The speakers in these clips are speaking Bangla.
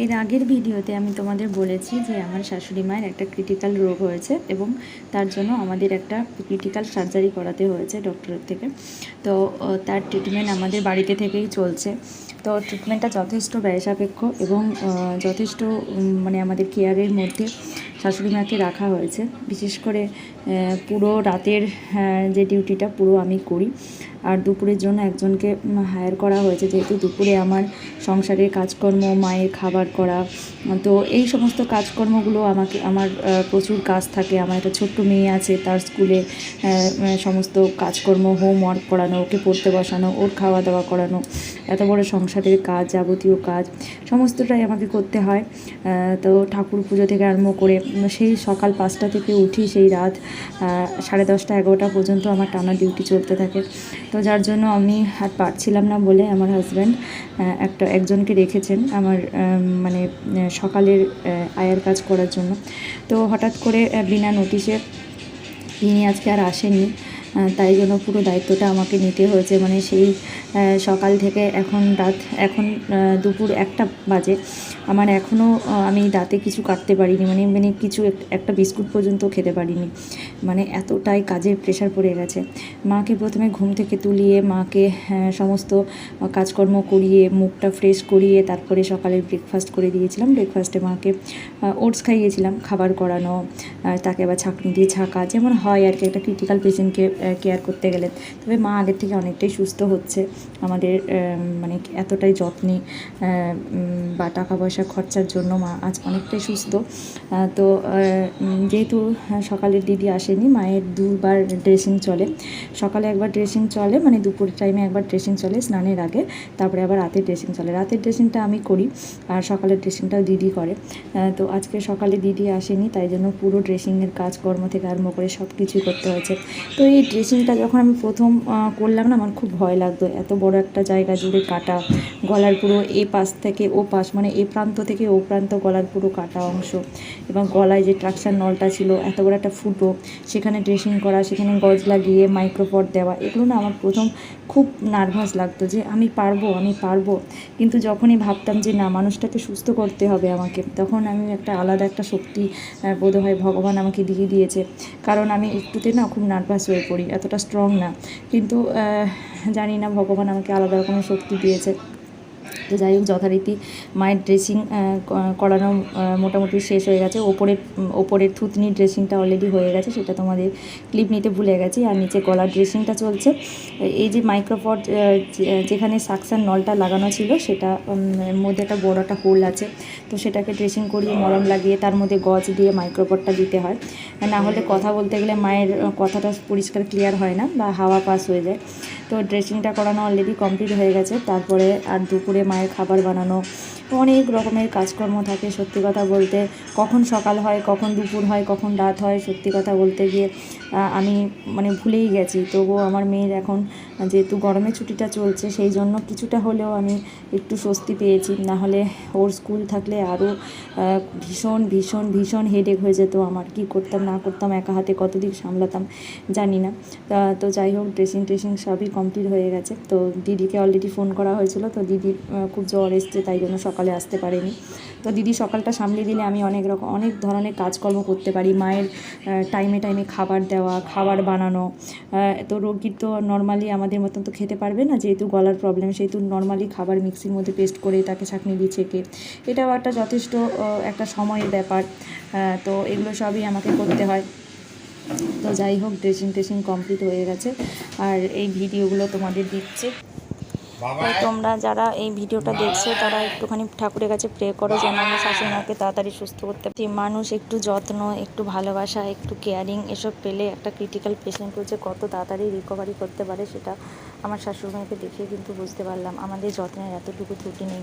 এর আগের ভিডিওতে আমি তোমাদের বলেছি যে আমার শাশুড়ি মায়ের একটা ক্রিটিক্যাল রোগ হয়েছে এবং তার জন্য আমাদের একটা ক্রিটিক্যাল সার্জারি করাতে হয়েছে ডক্টরের থেকে। তো তার ট্রিটমেন্ট আমাদের বাড়িতে থেকেই চলছে। তো ট্রিটমেন্টটা যথেষ্ট ব্যয়সাপেক্ষ এবং যথেষ্ট মানে আমাদের কেয়ারের মধ্যে শাশুড়ি মাকে রাখা হয়েছে। বিশেষ করে পুরো রাতের যে ডিউটিটা পুরো আমি করি। আর দুপুরের জন্য একজনকে হায়ার করা হয়েছে, যেহেতু দুপুরে আমার সংসারের কাজকর্ম, মায়ের খাবার করা। তো এই সমস্ত কাজকর্মগুলো আমাকে, আমার প্রচুর কাজ থাকে। আমার একটা ছোট্ট মেয়ে আছে, তার স্কুলে সমস্ত কাজকর্ম হোমওয়ার্ক করানো, ওকে পড়তে বসানো, ওর খাওয়া দাওয়া করানো, এত বড় সংসারের কাজ, যাবতীয় কাজ, সমস্তটাই আমাকে করতে হয়। তো ঠাকুর পুজো থেকে আরম্ভ করে সেই সকাল পাঁচটা থেকে উঠি, সেই রাত সাড়ে দশটা, এগারোটা পর্যন্ত আমার টানা ডিউটি চলতে থাকে। তো যার জন্য আমি আর পারছিলাম না বলে আমার হাজব্যান্ড একটা একজনকে রেখেছেন আমার মানে সকালের আয়ার কাজ করার জন্য। তো হঠাৎ করে বিনা নোটিশে তিনি আজকে আর আসেননি তাই জন্য পুরো দায়িত্বটা আমাকে নিতে হয়েছে। মানে সেই সকাল থেকে এখন রাত, এখন দুপুর একটা বাজে। আমার এখনও আমি দাঁতে কিছু কাটতে পারিনি মানে মানে কিছু একটা বিস্কুট পর্যন্ত খেতে পারিনি। মানে এতটাই কাজের প্রেশার পড়ে গেছে। মাকে প্রথমে ঘুম থেকে তুলিয়ে মাকে আহ, সমস্ত কাজকর্ম করিয়ে মুখটা ফ্রেশ করিয়ে তারপরে সকালের ব্রেকফাস্ট করে দিয়েছিলাম। ব্রেকফাস্টে মাকে ওটস খাইয়েছিলাম খাবার করানো তাকে আবার ছাঁকনি দিয়ে ছাঁকা যেমন হয় আর কি একটা ক্রিটিক্যাল পেশেন্টকে কেয়ার করতে গেলে। তবে মা আগের থেকে অনেকটাই সুস্থ হচ্ছে। আমাদের মানে এতটাই যত্নে বা টাকা পয়সা খরচার জন্য মা আজ অনেকটাই সুস্থ। তো যেহেতু হ্যাঁ, সকালের দিদি আসেনি মায়ের দুবার ড্রেসিং চলে। সকালে একবার ড্রেসিং চলে মানে দুপুর টাইমে একবার ড্রেসিং চলে স্নানের আগে তারপরে আবার রাতের ড্রেসিং চলে। রাতের ড্রেসিংটা আমি করি আর সকালের ড্রেসিংটাও দিদি করে। তো আজকে সকালে দিদি আসেনি তাই জন্য পুরো ড্রেসিংয়ের কাজকর্ম থেকে আরম্ভ করে সব কিছুই করতে হয়েছে। তো এই ড্রেসিংটা যখন আমি প্রথম করলাম না আমার খুব ভয় লাগতো। এত বড় একটা জায়গা জুড়ে কাটা গলার পুরো এ পাশ থেকে ও পাশ মানে এ প্রান্ত থেকে ও প্রান্ত গলার পুরো কাটা অংশ এবং গলায় যে ট্রাকশান নলটা ছিল, এত বড় একটা ফুটো, সেখানে ড্রেসিং করা, সেখানে গজ লাগিয়ে মাইক্রোপট দেওয়া, এগুলো না আমার প্রথম খুব নার্ভাস লাগতো যে আমি পারব আমি পারব। কিন্তু যখনই ভাবতাম যে না, মানুষটাকে সুস্থ করতে হবে আমাকে, তখন আমি একটা আলাদা একটা শক্তি বোধ হয় ভগবান আমাকে দিয়ে দিয়েছে। কারণ আমি একটুতে না খুব নার্ভাস হয়ে পড়ি, এতটা স্ট্রং না। কিন্তু জানি না, ভগবান আমাকে আলাদা রকমের শক্তি দিয়েছে। তো যাই হোক, যথারীতি মায়ের ড্রেসিং করানো মোটামুটি শেষ হয়ে গেছে। ওপরের ওপরের থুতনি ড্রেসিংটা অলরেডি হয়ে গেছে, সেটা তোমাদের ক্লিপ নিতে ভুলে গেছি। আর নিচে গলার ড্রেসিংটা চলছে। এই যে মাইক্রোপড যেখানে সাকসান নলটা লাগানো ছিল, সেটা মধ্যে একটা বড় একটা হোল আছে। তো সেটাকে ড্রেসিং করিয়ে মলম লাগিয়ে তার মধ্যে গজ দিয়ে মাইক্রোপডটা দিতে হয়। না হলে কথা বলতে গেলে মায়ের কথাটা পরিষ্কার ক্লিয়ার হয় না বা হাওয়া পাস হয়ে যায়। তো ড্রেসিংটা করানো অলরেডি কমপ্লিট হয়ে গেছে। তারপরে আর দুপুরে মায়ের খাবার বানানো অনেক রকমের কাজকর্ম থাকে, সত্যি কথা বলতে। কখন সকাল হয়, কখন দুপুর হয়, কখন রাত হয়, সত্যি কথা বলতে গিয়ে আমি মানে ভুলেই গেছি। তবুও আমার মেয়ের এখন যেহেতু গরমের ছুটিটা চলছে, সেই জন্য কিছুটা হলেও আমি একটু স্বস্তি পেয়েছি। না হলে ওর স্কুল থাকলে আরও ভীষণ ভীষণ ভীষণ হেডেক হয়ে যেত আমার। কি করতাম, না করতাম, একা হাতে কত দিক সামলাতাম, জানি না। তো যাই হোক ড্রেসিং ট্রেসিং সবই কমপ্লিট হয়ে গেছে। তো দিদিকে অলরেডি ফোন করা হয়েছিল, তো দিদির খুব জ্বর এসছে, তাই জন্য সকালে আসতে পারেনি। তো দিদি সকালটা সামলে দিলে আমি অনেক রকম অনেক ধরনের কাজকর্ম করতে পারি। মায়ের টাইমে টাইমে খাবার দেওয়া, খাবার বানানো। তো রোগীর তো নর্মালি আমাদের মতন তো খেতে পারবে না, যেহেতু গলার প্রবলেম সেহেতু নর্মালি খাবার মিক্সির মধ্যে পেস্ট করে তাকে ছাঁকনি দিয়ে ছেঁকে। এটাও একটা যথেষ্ট একটা সময়ের ব্যাপার। তো এগুলো সবই আমাকে করতে হয়। তো যাই হোক ড্রেসিং ট্রেসিং কমপ্লিট হয়ে গেছে। আর এই ভিডিওগুলো তোমাদের দিচ্ছে। তোমরা যারা এই ভিডিওটা দেখছ তারা একটুখানি ঠাকুরের কাছে প্রে করো যেন আমার শাশুড়িমাকে তাড়াতাড়ি সুস্থ করতে পারি। মানুষ একটু যত্ন একটু ভালোবাসা একটু কেয়ারিং এসব পেলে একটা ক্রিটিক্যাল পেশেন্ট হচ্ছে কত তাড়াতাড়ি রিকভারি করতে পারে সেটা আমার শাশুড়িমাকে দেখে কিন্তু বুঝতে পারলাম। আমাদের যত্নের এতটুকু ত্রুটি নেই।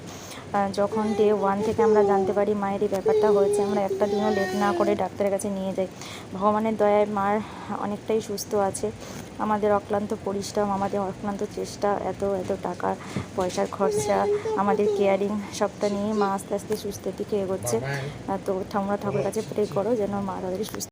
যখন ডে ওয়ান থেকে আমরা জানতে পারি মায়ের এই ব্যাপারটা হয়েছে আমরা একটা দিনও লেট না করে ডাক্তারের কাছে নিয়ে যাই। ভগবানের দয়ায় মার অনেকটাই সুস্থ আছে। আমাদের অক্লান্ত পরিশ্রম আমাদের অক্লান্ত চেষ্টা এত এত টাকা পয়সার খরচা আমাদের কেয়ারিং সবটা নিয়ে মা আস্তে আস্তে সুস্থের দিকে এগোচ্ছে। তো ঠাকুরা ঠাকুর কাছে প্রে করো যেন মা তাদের সুস্থ